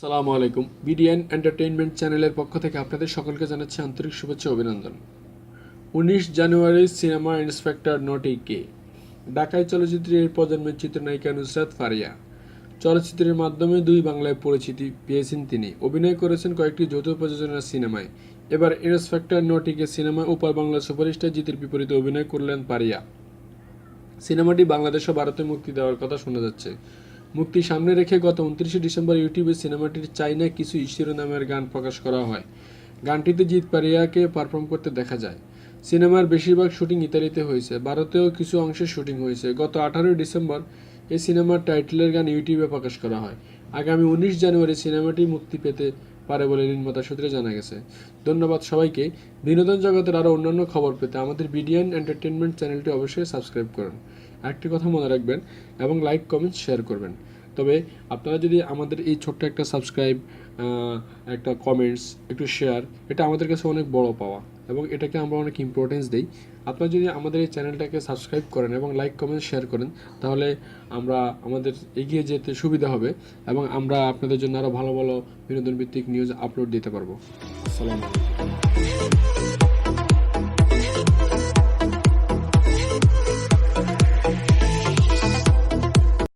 আসসালামু আলাইকুম। BDN entertainment চ্যানেলের পক্ষ থেকে আপনাদের সকলকে জানাচ্ছি আন্তরিক শুভেচ্ছা অভিনন্দন। উনিশ জানুয়ারি সিনেমা ইন্সপেক্টর নটি কে। ঢাকায় চলচ্চিত্রের প্রজন্মের চিত্রনায়িকা নুসরাত ফারিয়া। চলচ্চিত্রের মাধ্যমে দুই বাংলায় পরিচিতি পেয়েছেন তিনি। অভিনয় করেছেন কয়েকটি যৌথ প্রযোজনার সিনেমায়। এবার ইন্সপেক্টর নটিকে সিনেমায় উপার বাংলা সুপারস্টার জিতের বিপরীতে অভিনয় করলেন পারিয়া সিনেমাটি বাংলাদেশ ও ভারতে মুক্তি দেওয়ার কথা শোনা যাচ্ছে। মুক্তি সামনে রেখে গত উনত্রিশে ডিসেম্বর ইউটিউবে সিনেমাটির চাইনা কিছু শিরোনামের গান প্রকাশ করা হয়। গানটিতে জিৎ পারিয়াকে পারফর্ম করতে দেখা যায়। সিনেমার বেশিরভাগ শুটিং ইতালিতে হয়েছে, ভারতেও কিছু অংশে শুটিং হয়েছে। গত আঠারোই ডিসেম্বর এই সিনেমার টাইটেলের গান ইউটিউবে প্রকাশ করা হয়। আগামী উনিশ জানুয়ারি সিনেমাটি মুক্তি পেতে পারে বলে নির্মাতা সূত্রে জানা গেছে। ধন্যবাদ সবাইকে। বিনোদন জগতের আরও অন্যান্য খবর পেতে আমাদের বিডিএন এন্টারটেনমেন্ট চ্যানেলটি অবশ্যই সাবস্ক্রাইব করুন। একটি কথা মনে রাখবেন এবং লাইক, কমেন্ট, শেয়ার করবেন। তবে আপনারা যদি আমাদের এই ছোট্ট একটা সাবস্ক্রাইব একটা কমেন্টস, একটু শেয়ার, এটা আমাদের কাছে অনেক বড় পাওয়া। এবং এটাকে আমরা অনেক ইম্পর্টেন্স দিই। আপনারা যদি আমাদের এই চ্যানেলটাকে সাবস্ক্রাইব করেন এবং লাইক কমেন্ট শেয়ার করেন, তাহলে আমরা আমাদের এগিয়ে যেতে সুবিধা হবে এবং আমরা আপনাদের জন্য আরও ভালো ভালো বিনোদন ভিত্তিক নিউজ আপলোড দিতে পারব। আলাইকুম।